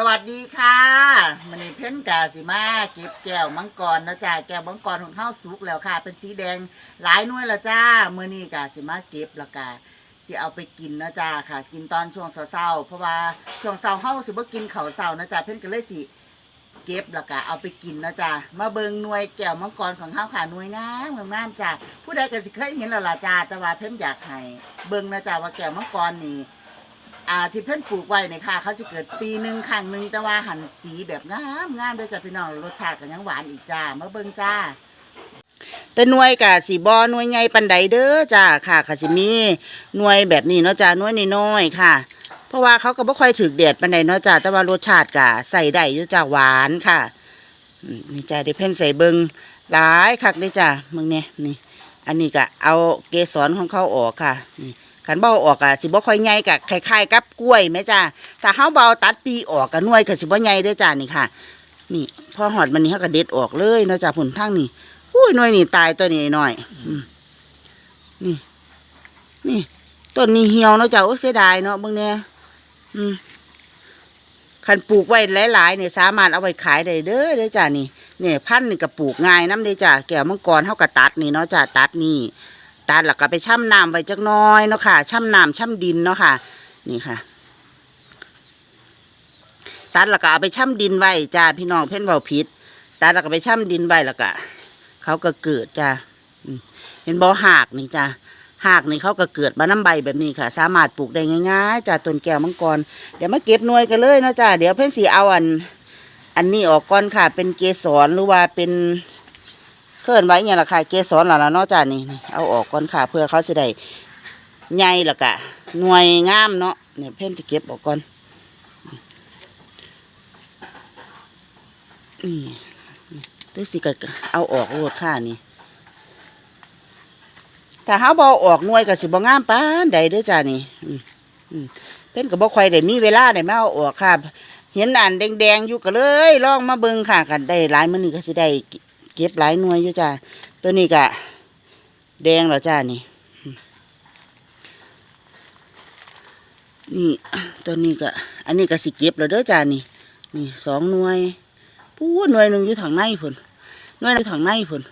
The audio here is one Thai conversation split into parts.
สวัสดีค่ะมันนี่เพ้นกาสิมาเก็บแก้วมังกรนะจ้าแก้วมังกรของข้าวสุกแล้วค่ะ เป็นสีแดงหลายหน่วยและจ้าเมื่อนี้กาสิมาเก็บแล้วกาสิเอาไปกินนะจ้าค่ะ กินตอนช่วงเช้าๆเพราะว่าช่วงเช้าเฮาสิบ่กินข้าวเช้านะจ้าเพ้นก็เลยสิเก็บแล้วก็เอาไปกินนะจ้ามาเบิงหน่วยแก้วมังกรของข้าวค่ะหน่วยงามงามๆจ้าผู้ใดก็สิเคยเห็นแล้วล่ะจ้าแต่ว่าเพ้นอยากให้เบิงนะจ้าว่าแก้วมังกรนี่ อ่าที่เพื่อนปลูกไว้เนี่ยค่ะ เขาจะเกิดปีหนึ่งครั้งหนึ่งแต่ว่าหันสีแบบงามงามด้วยจ้ะพี่น้องรสชาติก็ยังหวานอีกจ้ามาเบิ่งจ้า แต่หน่วยกะสีบอหน่วยใหญ่ปันใดเด้อจ้าค่ะค่ะสิมีหน่วยแบบนี้เนาะจ้าหน่วยน้อยๆค่ะ เพราะว่าเขาก็บ่ค่อยถึกแดดปันใดเนาะจ้าแต่ว่ารสชาติกะใส่ได้อยู่จ้าหวานค่ะอืมนี่จ้าเดี๋ยวเพิ่นใส่เบิงหลายคักเลยจ้ามึงเนี่ยนี่ อันนี้ก็เอาเกสรของเขาออกค่ะนี่ ขันเบาออกอะสิบ่ค่อยใหญ่กะคล้ายๆกับกล้วยไหมจ้าถ้าเฮาเบาตัดปีออกกะหน่วยก็สิบ่ใหญ่เด้อจ้านี่ค่ะ นี่พอหอดมันนี่เฮาก็เด็ดออกเลยเนาะจ้าผลทางนี่อุ้ยหน่วยนี่ตายตัวนี้หน่อยอนี่ นี่ต้นนี้เหี่ยวเนาะจ้าโอ้เสียดายเนาะเบิ่งแน่อืมคันปลูกไว้หลายๆเนี่ยสามารถเอาไปขายได้เด้อเด้อจ้านี่เนี่ยพันนี่ก็ปลูกง่ายน้ำเด้อจ้าแก้วมังกรเฮาก็ตัดนี่เนาะจ้าตัดนี่ ตัดแล้วก็ไปช่ำน้ำไว้จักน้อยเนาะค่ะช่ำน้ำช่ำดินเนาะค่ะ นี่ค่ะ ตัดแล้วก็เอาไปช่ำดินไว้จ้าพี่น้องเพ่นเบาผิดตัดแล้วก็ไปช่ำดินไว้แล้วก็เขาก็เกิดจ้าเห็นบ่หากนี่จ้าหากนี่เขาก็เกิดมาน้ำใบแบบนี้ค่ะ สามารถปลูกได้ง่ายๆจ้าต้นแก้วมังกร เดี๋ยวมาเก็บหน่วยกันเลยเนาะจ้าเดี๋ยวเพ่นสีเอาอัน อันนี้ออกก่อนค่ะ เป็นเกสรหรือว่าเป็น เคลื่อนไว้เนี่ยแหละค่ะเกสรแล้วล่ะเนาะจ้านี่นี่เอาออกก่อนค่ะเพื่อเขาจะได้ใหญ่ละกะหน่วยงามเนาะเนี่ยเพ่นที่เก็บออกก่อนนี่ตัวสิกะเอาออกโลดค่ะนี่ถ้าเฮาบอออกหน่วยก็สิบงามปานใดเด้อจ้านี่เพ่นก็บ่ค่อยได้มีเวลาได้มาเอาออกค่ะเห็นอันแดงๆอยู่ก็เลยลองมาเบิ่งค่ะกันได้หลายมื้อนี้ก็สิได้ เก็บหลายหน่วยอยู่จ้าตัวนี้กะแดงแล้วจ้านี่ นี่ตัวนี้ก็อันนี้ก็สิเก็บแล้วเด้อจ้านี่ นี่สองหน่วยปู้หน่วยหนึ่งอยู่ทางในพุ่นหน่วยหนึ่งทางในพุ่น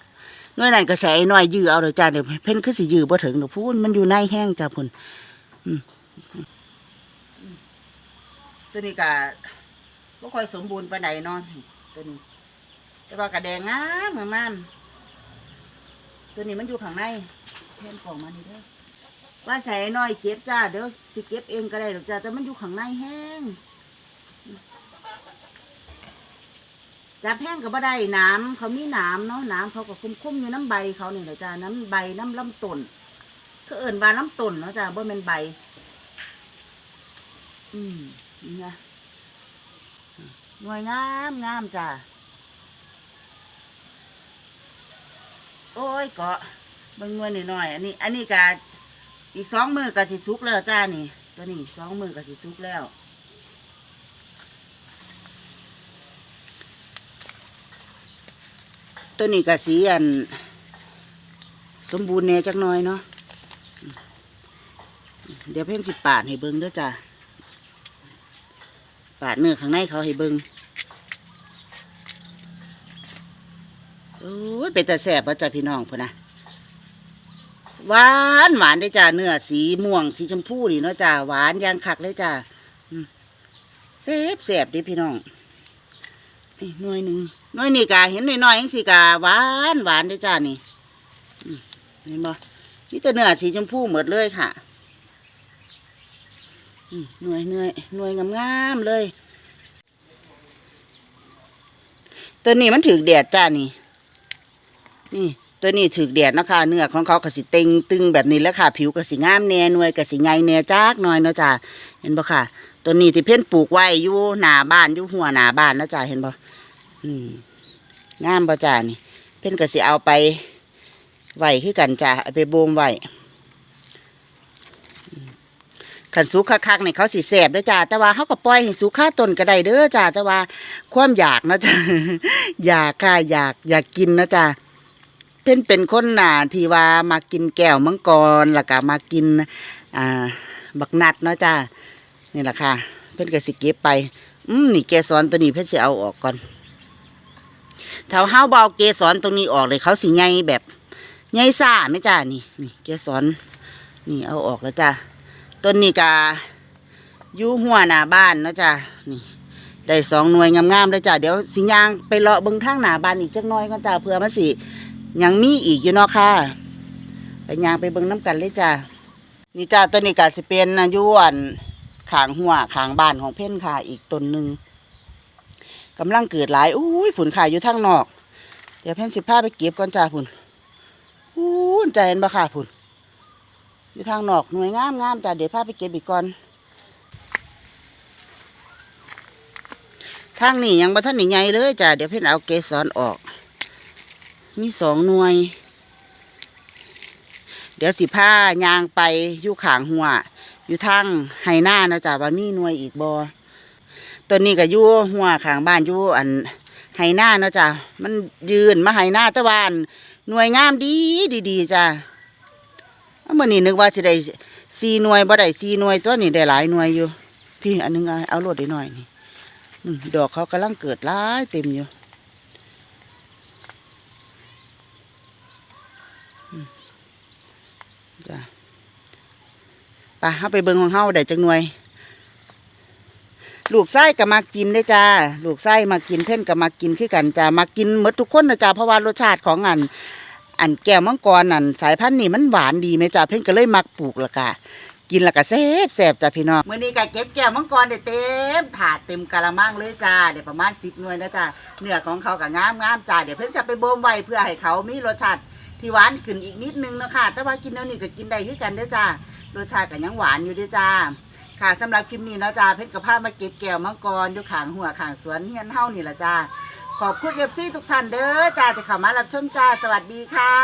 หน่วยนั้นก็ใส่ไอ้น้อยยื้อเอาเด้อจ้าเดี๋ยวเพิ่นคือสิยื้อบ่ถึงดอกพูนมันอยู่ในแห้งจ้าพุ่นตัวนี้ก็บ่ค่อยสมบูรณ์ปานใดเนอนตัวนี้ แต่ว่ากระแดงงามงามงามตัวนี้มันอยู่ข้างในเพิ่มของมานี่เด้อว่าใส่น้อยเก็บจ้าเดี๋ยวสิเก็บเองก็ได้หรอกจ้าแต่มันอยู่ข้างในแห้งจับแห้งก็บ่ได้น้ำเขามีน้ำเนาะน้ำเขาก็คุ้มๆอยู่น้ำใบเขาเนี่ยแหละจ้าน้ำใบน้ำลำต้นคือเอิ่นว่าน้ำต้นเนาะจ้าบ่เป็นใบ อืมนี่นะหน่วยงามงามจ้า โอ้ยเกาะเบิ่งเงินหน่อยๆอันนี้ อันนี้กาอีกสองมือก็สิสุกแล้วจ้านี่ ตัวนี้สองมือก็สิสุกแล้วตัวนี้ก็สีอัน สมบูรณ์แน่จักน่อยเนาะเดี๋ยวเพ่นสิปาดให้เบิ่งด้วยจ้าปาดเนื้อข้างในเขาให้เบิ่ง โอ้ยเป็นแต่แสบว่าจ้ะพี่น้องพุ่นนะหวานหวานได้จ้าเนื้อสีม่วงสีชมพูนี่เนาะจ้าหวานยางคักเลยจ้าแสบแสบดิพี่น้องนี่หน่วยหนึ่งหน่วยนี่กาเห็นหน่อยๆยังสิกาหวานหวานได้จ้านี่อืมเห็นบ่นี่แต่เนื้อสีชมพูหมดเลยค่ะหน่วยหน่วยหน่วยงามๆเลย ตัวนี้มันถือแดดจ้านี่ นี่ตัวนี้ถือแดดนะคะเนื้อของเขาก็สิเต็งตึงแบบนี้แล้วค่ะ ผิวก็สิงามแน่นวยก็สิใหญ่แน่จักหน่อยเนาะจ้าเห็นบ่ค่ะ ตัวนี้ที่เพ่นปลูกไว้อยู่หน้าบ้านอยู่หัวหน้าบ้านเนาะจ้าเห็นบ่อืมงามบ่จ้านี่ เพ่นก็สิเอาไปไหว้คือกันจ้าไปโบมไหว้ขันสุกคักๆนี่เขาสิแสบด้อจ้าแต่ว่าเขาก็ปล่อยให้สุกค่าต้นก็ได้เด้อจ้าแต่ว่าความอยากนะจ้าอยากค่ะอยากอยากกินนะจ้า เพิ่นเป็นคนหนาที่ว่ามากินแก้วมังกรแล้วก็มากินอ่าบักนัดเนาะจ้านี่แหละค่ะ เพิ่นก็สิเก็บไป อืมนี่เกสรตัวนี้เพิ่นสิเอาออกก่อนถ้าเฮาเบาเกสรตรงนี้ออกเลยเขาสิใหญ่แบบใหญ่ซ่าไหมจ้านี่นี่เกสรนี่เอาออกแล้วจ้าต้นนี้กายู่หัวหน้าบ้านเนาะจ้านี่ได้สองหน่วยงามๆเลยจ้าเดี๋ยวสิยางไปเลาะเบิ่งทางหน้าบ้านอีกจักน่อยก่อนจ้าเผื่อมันสิ ยังมีอีกอยู่เนาะค่ะไปยางไปเบิ่งน้ำกันเลยจ้านี่จ้าต้นนี้ก็สิเป็นอายุอันขางหัวขางบ้านของเพ่นค่ะ อีกต้นหนึ่งกำลังเกิดหลายอุ้ยผุนค่ะอยู่ทางนอก เดี๋ยวเพ่นสิพาไปเก็บก่อนจ้าผุนอู้ใจเห็นบ่ค่ะผุนอยู่ทางนอกหน่วยงามงามจ้าเดี๋ยวพาไปเก็บอีกก่อนทางนี้ยังบ่ทันนี่ใหญ่เลยจ้าเดี๋ยวเพ่นเอาเกสรออก มีสองหน่วย เดี๋ยวสิผ้ายางไปอยู่ขางหัว อยู่ทางไฮหน้านะจ๊ะว่ามีหน่วยอีกบอตัวนี้ก็อยู่หัวขางบ้านอยู่อันไฮหน้านะจ๊ะมันยืนมาไฮหน้าตะวันหน่วยงามดีดีดีจ้ะเมื่อนี้นึกว่าจะได้สีหน่วยบ่ได้สีหน่วยตัวนี้ได้หลายหน่วยอยู่ พี่อันนึงเอาเอาโหลดได้หน่อยนี่ดอกเขากำลังเกิดหลายเต็มอยู่อืม จ้ะไปเฮาไปเบิงของเฮาได้จักหน่วย ลูกไส้ก็มากินได้จ้า ลูกไส้มากินเพ่นก็มากินคือกันจ้ามากินหมดทุกคนนะจ้าเพราะว่ารสชาติของอัน อันแก้วมังกรอันสายพันธุ์นี่มันหวานดีไหมจ้าเพ่นก็เลยมักปลูกละกะกินและกะแซ่บแซ่บจ้าพี่น้องเมื้อนี้ก็เก็บแก้วมังกรได้เต็มถาดเต็มกะละมังเลยจ้าเดี๋ยวประมาณ10หน่วยนะจ้าเนื้อของเขาก็งามงามจ้าเดี๋ยวเพิ่นจะไปบ่มไว้เพื่อให้เขามีรสชาติ ที่หวานขึ้นอีกนิดนึงเนาะค่ะแต่ว่ากินแล้วนี่ก็กินได้คือกันเด้อจ้ารสชาติก็ยังหวานอยู่เด้วยจ้าค่ะสำหรับคลิปนี้นะจ้าเพชรกับผ้ามาเก็บแก้วมังกรอยู่ขางหัวขางสวนเฮียนเฮานี่ละจ้าขอบคุณเอฟซีทุกท่านเด้อจ้าที่เข้ามารับชมจ้าสวัสดีค่ะ